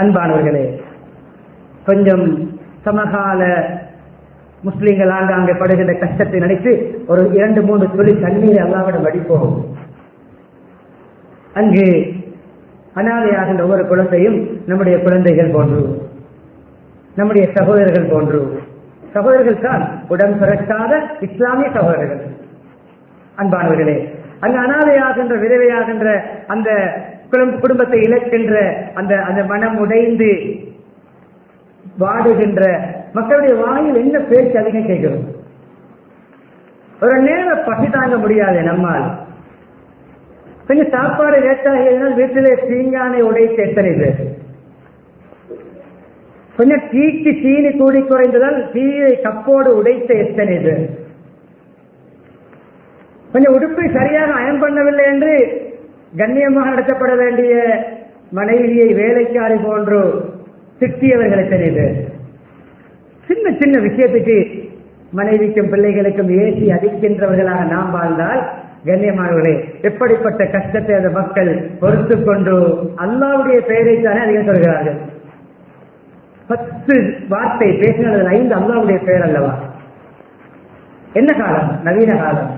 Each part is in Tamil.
அன்பானவர்களே கொஞ்சம் சமகால முஸ்லீம்கள் ஆங்காங்கே படுகின்ற கஷ்டத்தை நினைத்து ஒரு இரண்டு மூன்று துளி தண்ணீரை அல்லாவிடம் வடிப்போம். அங்கு அனாதையாகின்ற ஒவ்வொரு குழந்தையும் நம்முடைய குழந்தைகள் போன்று நம்முடைய சகோதரர்கள் போன்று. சகோதரர்கள் தான் உடன் பிறக்காத இஸ்லாமிய சகோதரர்கள். அன்பானவர்களே அங்கு அனாதையாகின்ற விதவையாகின்ற அந்த குடும்பத்தை இழக்கின்ற அந்த அந்த மனம் உடைந்து வாடுகின்ற மக்களுடைய வாயில் என்ன பேச்சு அதிகம் கேட்கிறோம் ஒரு நேரம் பசி தாங்க முடியாது நம்மால். கொஞ்சம் சாப்பாடு லேட்டாக வீட்டிலே தீங்கானை உடைத்து எத்தனை பேர்? கொஞ்சம் டீக்கு சீனி கூடி குறைந்ததால் டீயை கப்போடு உடைத்த எத்தனை பேர்? கொஞ்சம் உடுப்பை சரியாக அயன் பண்ணவில்லை என்று கண்ணியமாக நடத்தப்பட வேண்டிய மனைவியை வேலைக்காரி போன்று திட்டியவர்கள் எத்தனை சின்ன சின்ன விஷயத்துக்கு மனைவிக்கும் பிள்ளைகளுக்கும் ஏசி அடிக்கின்றவர்களாக நாம் வாழ்ந்தால் கண்ணியமானவர்களே எப்படிப்பட்ட கஷ்டத்தை அந்த மக்கள் பொறுத்து கொண்டு அல்லாவுடைய பெயரைத்தானே அதிகம் சொல்கிறார்கள். பத்து வார்த்தை பேசினதில் ஐந்து அல்லாவுடைய பெயர் அல்லவா? என்ன காலம்? நவீன காலம்.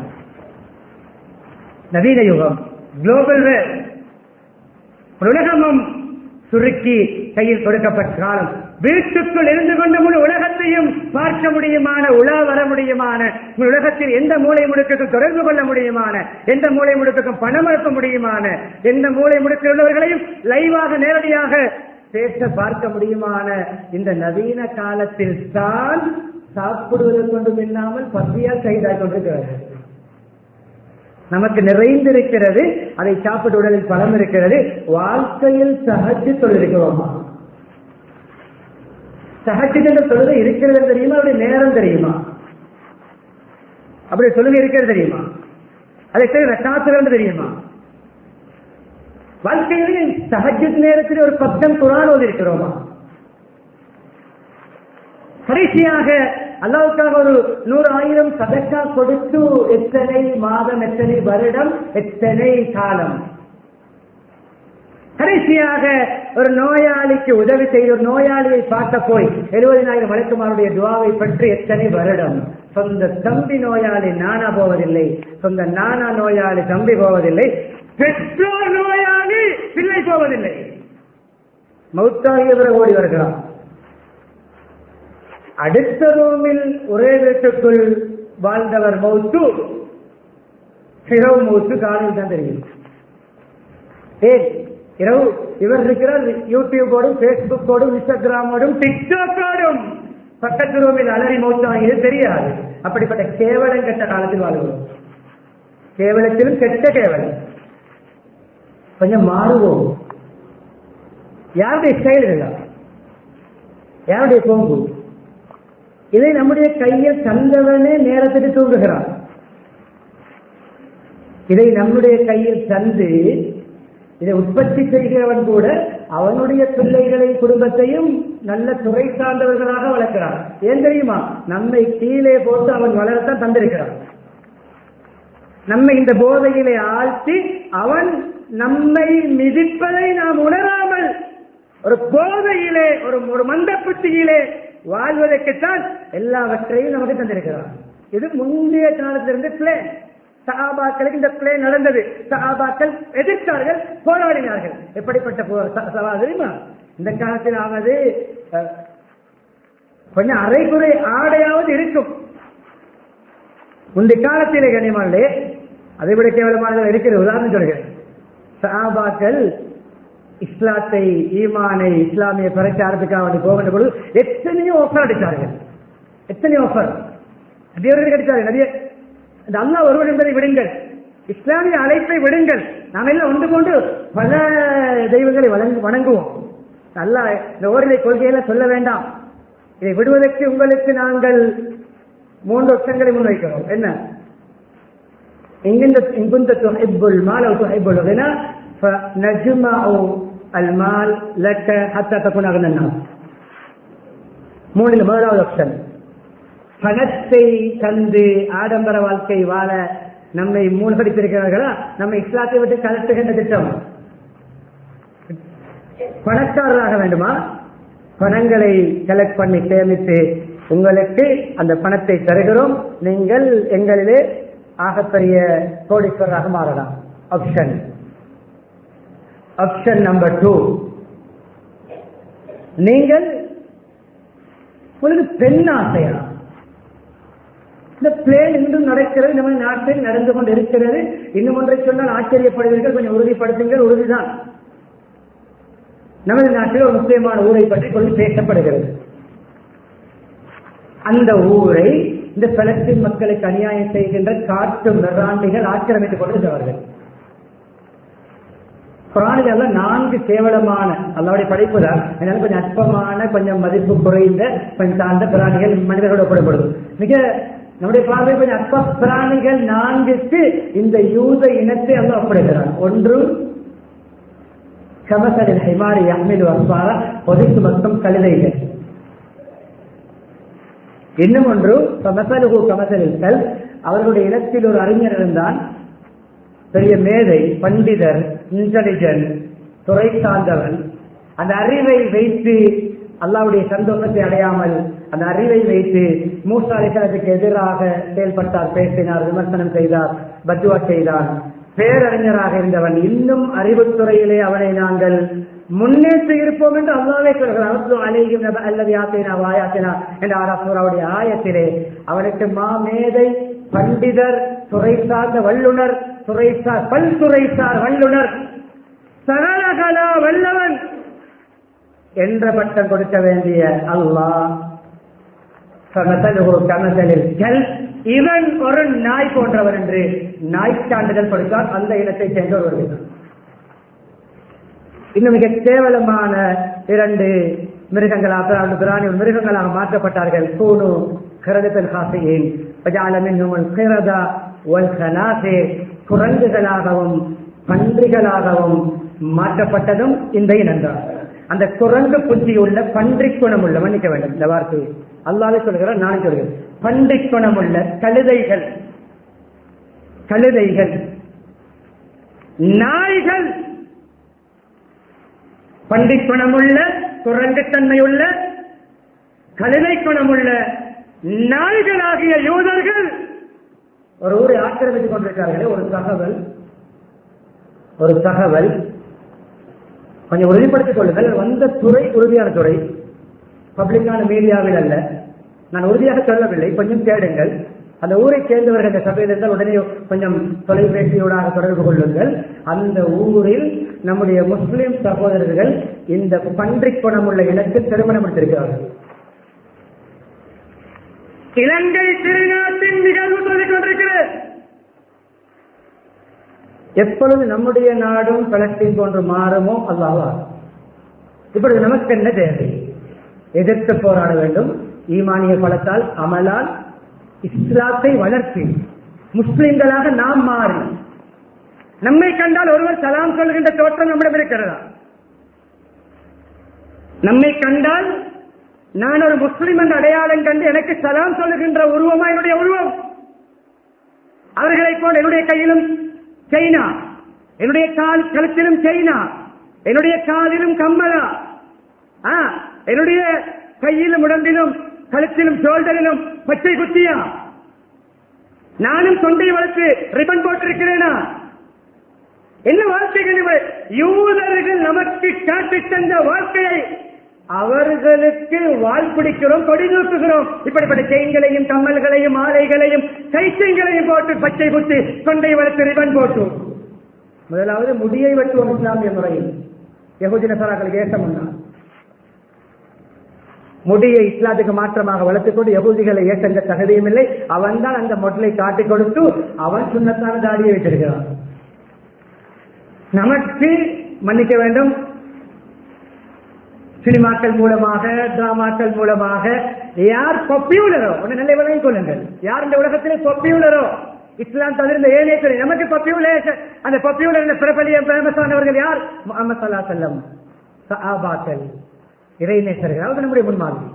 நவீன யுகம். குளோபல் வேர் உலகமும் சுருக்கி கையில் கொடுக்கப்பட்ட காலம். வீட்டுக்குள் இருந்து கொண்டு முழு உலகத்தையும் பார்க்க முடியுமான உலா வர முடியுமான உலகத்தில் எந்த மூளை முடுக்குக்கும் தொடர்பு கொள்ள முடியுமான எந்த மூளை முடுக்குக்கும் பணம் அனுப்ப முடியுமான எந்த மூளை முடுக்கில் உள்ளவர்களையும் லைவாக நேரடியாக பேச பார்க்க முடியுமான இந்த நவீன காலத்தில் தான் சாப்பிடுவது கொண்டும் இல்லாமல் பசியால் கைதாய் கொண்டிருக்கிறார்கள். நமக்கு நிறைந்திருக்கிறது. அதை சாப்பிட்டு உடலில் பலம் இருக்கிறது. வாழ்க்கையில் சகஜு சொல்லிருக்கிறோமா சகஜு என்ற தொழுகை இருக்கிறது தெரியுமா? அப்படி நேரம் தெரியுமா? அப்படி சொல்லுங்க இருக்கிறது தெரியுமா? அதை தவிர தெரியுமா? வாழ்க்கையிலே சகஜத் நேரத்தில் ஒரு பத்தம் குரான் ஓதி இருக்கிறோமா? கடைசியாக அல்லாவுக்காக ஒரு நூறு ஆயிரம் சதக்கா கொடுத்து எத்தனை மாதம் எத்தனை வருடம் எத்தனை காலம்? கடைசியாக ஒரு நோயாளிக்கு உதவி செய்த ஒரு நோயாளியை பார்க்க போய் எழுபதினாயிரம் வழக்குமாருடைய துவாவை பற்றி எத்தனை வருடம்? சொந்த தம்பி நோயாளி நானா போவதில்லை சொந்த நானா நோயாளி தம்பி போவதில்லை பெற்றோர் நோயாளி பிள்ளை போவதில்லை. மௌத்தாகியவரை ஓடி வருகிறான். அடுத்த ரூமில் ஒரே வீட்டுக்குள் வாழ்ந்தவர் மௌத்து. இரவு மௌத்து காலையில் தான் தெரியும். ஏன் இரவு இவர் இருக்கிறார் யூடியூபோடும் பேஸ்புக்கோடும் இன்ஸ்டாகிராமோடும் டிக்டாக்கோடும் பக்கத்து ரூமில் அலறி மௌத்தாகியது தெரியாது. அப்படிப்பட்ட கேவலம் கெட்ட காலத்தில் வாழ்கிறோம். கேவலத்திலும் கெட்ட கேவலம். கொஞ்சம் மாறுவோம். யாருடைய ஸ்டைல் இதெல்லாம் யாருடைய போங்கு இதை நம்முடைய கையில் தந்தவனே நேரத்துக்கு தூங்குகிறான். இதை நம்முடைய கையில் தந்து இதை உற்பத்தி செய்கிறவன் கூட அவனுடைய பிள்ளைகளை குடும்பத்தையும் நல்ல துறை சார்ந்தவர்களாக வளர்க்கிறான். ஏன் தெரியுமா? நம்மை கீழே போட்டு அவன் வளரத்தான் தந்திருக்கிறான். நம்மை இந்த போதையிலே ஆழ்த்தி அவன் நம்மை மிதிப்பதை நாம் உணராமல் ஒரு போதையிலே ஒரு ஒரு மந்தப்புத்தியிலே வாழ்வதற்குத்தான் எல்லாவற்றையும் நமக்கு தந்திருக்கிறான் இது முந்தைய காலத்திலிருந்து பிளே சஹாபாக்களுக்கு இந்த பிளே நடந்தது. சஹாபாக்கள் எதிர்த்தார்கள் போராடினார்கள். எப்படிப்பட்ட சவால் தெரியுமா? இந்த காலத்தில் ஆவது அஹ், கொஞ்சம் அரைகுறை ஆடையாவது இருக்கும். முந்தைய காலத்திலே கனிமாலே அதை விட கேவலமானது உதாரணம் சொல்கிறேன். சஹாபாக்கள் இஸ்லாத்தை ஈமானை இஸ்லாமிய பிரச்சாரத்துக்காக வேண்டி போக வேண்டிய பொழுது எத்தனையோ ஆஃபர் அடித்தார்கள். எத்தனையோ ஆஃபர் நிறைய பேர் கிடைத்தார்கள் நிறைய இந்த அல்லா ஒருவர் என்பதை விடுங்கள். இஸ்லாமிய அழைப்பை விடுங்கள். நாங்கள் எல்லாம் ஒன்று கொண்டு பல தெய்வங்களை வழங்கு வணங்குவோம். அல்ல இந்த ஓரிலை கொள்கையில சொல்ல வேண்டாம். இதை விடுவதற்கு உங்களுக்கு நாங்கள் மூன்று வருஷங்களை முன்வைக்கிறோம். என்ன? இங்கிருந்த இங்குந்த தொகைபுல் மாலவ் தொகைபுல் நஜுமா أو تحب الغنى فنجمع المال لك حتى تكون أغنى الناس மூணில் முதலாவது ஆப்ஷன் பணத்தை தந்து ஆடம்பர வாழ்க்கை வாழ நம்மை மூழ்கடித்திருக்கிறார்களா நம்ம இஸ்லாத்தை விட்டு கலட்டுகின்ற திட்டம் பணக்காரராக வேண்டுமா பணங்களை கலெக்ட் பண்ணி சேமித்து உங்களுக்கு அந்த பணத்தை தருகிறோம் நீங்கள் எங்களிலே ஆகப்பெரிய கோடீஸ்வரராக மாறலாம் ஆப்ஷன் ஆப்ஷன் நம்பர் டூ நீங்கள் உங்களுக்கு பெண் ஆசையா? இந்த பிளேன் இன்றும் நடக்கிறது நம்ம நாட்டில் நடந்து கொண்டு இருக்கிறது இன்னும் ஒன்றை சொன்னால் ஆச்சரியப்படுவீர்கள் கொஞ்சம் உறுதிப்படுத்துங்கள் உறுதிதான். நமது நாட்டில் ஒரு முக்கியமான ஊரை பற்றி கொஞ்சம் பேசப்படுகிறது. அந்த ஊரை இந்த பலஸ்தீன் மக்களுக்கு அநியாயம் செய்கின்ற காட்டு மிராண்டிகள் ஆக்கிரமித்துக் கொண்டிருந்தவர்கள் குரானில் நான்கு கேவலமான அல்லாவுடைய படைப்பு தான் அதனால கொஞ்சம் அற்பமான கொஞ்சம் மதிப்பு குறைந்த கொஞ்சம் சார்ந்த பிராணிகள் மனிதர்களோட ஒப்பிடப்படுது மிக நம்முடைய பார்வை கொஞ்சம் அற்ப பிராணிகள் நான்குக்கு இந்த யூத இனத்தை அல்ல ஒப்பிடுகிறார் ஒன்று கமசரில் ஹைமாரி அஹ்மில் வஸ்வாரா பொதுக்கு மொத்தம் கழுதைகள். இன்னும் ஒன்று கமசலுகு கமசலில் கல் அவர்களுடைய இடத்தில் ஒரு அறிஞர் இருந்தான். பெரிய மேதை பண்டிதர் இன்டெலிஜென்ட் துறை சார்ந்தவன். அந்த அறிவை வைத்து அல்லாவுடைய சந்தோஷத்தை அடையாமல் அந்த அறிவை வைத்து மூசா அலிசலத்துக்கு எதிராக செயல்பட்டார் பேசினார் விமர்சனம் செய்தார் பத்துவா செய்தார். பேரறிஞராக இருந்தவன் இன்னும் அறிவுத்துறையிலே அவனை நாங்கள் முன்னேற்றி இருப்போம் என்று அல்லாவே சொல்கிறான் அல்லது யாத்தினா வாயாத்தினா என்ற ஆராசூராவுடைய ஆயத்திலே அவனுக்கு மாமேதை பண்டிதர் துறை சார்ந்த வல்லுனர் துறைசார் பல்துறைசார் வல்லுனர் சகலகலா வல்லவன் என்ற பட்டம் கொடுக்க வேண்டிய அல்லாஹ். கமசலில் கல் இவன் ஒரு நாய் போன்றவர் என்று நாய் சான்றிதழ் கொடுத்தால் அந்த இனத்தை சேர்ந்த ஒரு இன்னும் மிக கேவலமான இரண்டு மிருகங்களாக பிராணி மிருகங்களாக மாற்றப்பட்டார்கள். கூணு கிரதத்தில் காசையின் கிரதா குரங்குகளாகவும் பன்றிகளாகவும் மாற்றப்பட்டதும் இந்த இனம்தான் அந்த குரங்கு புத்தி உள்ள பன்றி குணம் உள்ள மன்னிக்க வேண்டும் இந்த வார்த்தை அல்லாவே சொல்கிறார் நானும் சொல்கிறேன் பன்றி குணம் உள்ள கழுதைகள் கழுதைகள் நாய்கள் பன்றி குணமுள்ள குரங்கு தன்மையுள்ள கழுதை குணமுள்ள நாய்களாகிய யூதர்கள் ஒரு ஊரை ஆக்கிரமித்துக் கொண்டிருக்கிறார்களே ஒரு தகவல். ஒரு தகவல். கொஞ்சம் உறுதிப்படுத்திக் கொள்ளுங்கள். வந்த துறை உறுதியான துறை. பப்ளிக்கான மீடியாவில் அல்ல. நான் உறுதியாக சொல்லவில்லை. கொஞ்சம் தேடுங்கள். அந்த ஊரை சேர்ந்தவர்கள் இந்த சபையில் இருந்தால் உடனே கொஞ்சம் தொலைபேசியோடாக தொடர்பு கொள்ளுங்கள். அந்த ஊரில் நம்முடைய முஸ்லிம் சகோதரர்கள் இந்த பன்றிக் குணமுள்ள இனத்தில் திருமணம் எடுத்திருக்கிறார்கள். இலங்கை திருநாட்டின் நிகழ்வு சொல்லிக் கொண்டிருக்கிறது. எப்பொழுது நம்முடைய நாடும் பலஸ்தீன் போன்று மாறுமோ அல்லாவா இப்பொழுது நமக்கு என்ன தேவை? எதிர்த்து போராட வேண்டும். ஈமானிய பலத்தால் அமலால் இஸ்லாத்தை வளர்ச்சி முஸ்லிம்களாக நாம் மாறி நம்மை கண்டால் ஒருவர் சலாம் சொல்கின்ற தோற்றம் நம்மிடம் இருக்கிறதா? நம்மை கண்டால் நான் ஒரு முஸ்லிம் என்ற அடையாளம் கண்டு எனக்கு சலாம் சொல்லுகின்ற உருவமா என்னுடைய உருவம்? அவர்களை போல் என்னுடைய கையிலும் சைனா என்னுடைய கால் கழுத்திலும் சைனா என்னுடைய காலிலும் கம்மலா ஆ, என்னுடைய கையிலும் உடம்பிலும் கழுத்திலும் ஷோல்டரிலும் பச்சை குத்தியா? நானும் தொண்டை வளர்த்து ரிபன் போட்டிருக்கிறேனா? என்ன வாழ்க்கைகள் இவர் யூதர்கள் நமக்கு காட்டித் தந்த வாழ்க்கையை அவர்களுக்கு வாழ் பிடிக்கிறோம் கொடி தூக்குகிறோம் இப்படிப்பட்ட செயின்களையும் கம்மல்களையும் மாலைகளையும் கைச்செய்களையும் போட்டு பச்சை குத்து தொண்டை வளர்த்து ரிபன் போட்டு. முதலாவது முடியை வெட்டுவோம் இஸ்லாமிய முறையில். யகுதி நசராக்களுக்கு ஏசம் உண்டான் முடியை இஸ்லாத்துக்கு மாற்றமாக வளர்த்துக்கொண்டு யகுதிகளை ஏற்ற தகுதியும் இல்லை. அவன் தான் அந்த மொட்டலை காட்டிக் கொடுத்து அவன் சுண்ணத்தான தாடியை வைத்திருக்கிறான் நமக்கு மன்னிக்க வேண்டும். சினிமாக்கள் மூலமாக டிராமாக்கள் மூலமாக யார் பப்பியுலரோ ஒன்னு நல்ல விளங்கிக் கொள்ளுங்கள். யார் இந்த உலகத்திலே பப்பியுலரோ இஸ்லாம் தவிர்த்த ஏழைய நமக்கு பாப்புலர் அந்த பப்பியுலர் பிரபலிய பேமஸானவர்கள் யார்? முகமது சல்லா செல்லம் சஹாபாக்கள் இறைநேசர்கள். அதாவது நம்முடைய முன்மாதிரி